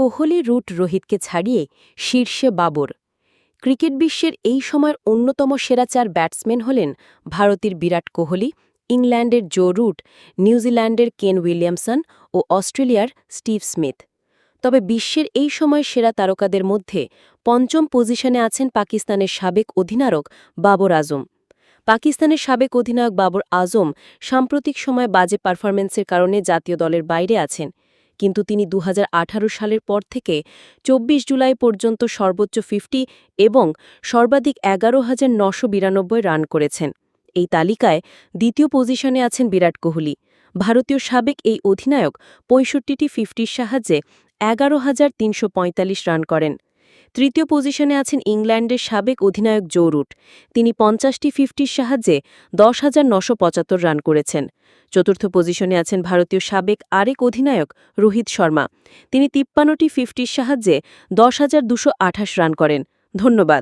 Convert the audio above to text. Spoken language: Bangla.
কোহলি রুট রোহিতকে ছাড়িয়ে শীর্ষে বাবর। ক্রিকেট বিশ্বের এই সময়ের অন্যতম সেরা চার ব্যাটসম্যান হলেন ভারতের বিরাট কোহলি, ইংল্যান্ডের জো রুট, নিউজিল্যান্ডের কেন উইলিয়ামসন ও অস্ট্রেলিয়ার স্টিভ স্মিথ। তবে বিশ্বের এই সময় সেরা তারকাদের মধ্যে পঞ্চম পজিশনে আছেন পাকিস্তানের সাবেক অধিনায়ক বাবর আজম। পাকিস্তানের সাবেক অধিনায়ক বাবর আজম সাম্প্রতিক সময় বাজে পারফরম্যান্সের কারণে জাতীয় দলের বাইরে আছেন। কিন্তু তিনি দু হাজার আঠারো সালের পর থেকে ২৪ জুলাই পর্যন্ত সর্বোচ্চ ফিফটি এবং সর্বাধিক এগারো হাজার নশো রান করেছেন। এই তালিকায় দ্বিতীয় পজিশনে আছেন বিরাট কোহলি। ভারতীয় সাবেক এই অধিনায়ক পঁয়ষট্টিটি ফিফটির সাহায্যে এগারো হাজার তিনশো রান করেন। তৃতীয় পজিশনে আছেন ইংল্যান্ডের সাবেক অধিনায়ক জো রুট। তিনি পঞ্চাশটি ফিফটির সাহায্যে দশ হাজার নশো পঁচাত্তর রান করেছেন। চতুর্থ পজিশনে আছেন ভারতীয় সাবেক আরেক অধিনায়ক রোহিত শর্মা। তিনি তিপ্পান্নটি ফিফটির সাহায্যে দশ হাজার দুশো আঠাশ রান করেন। ধন্যবাদ।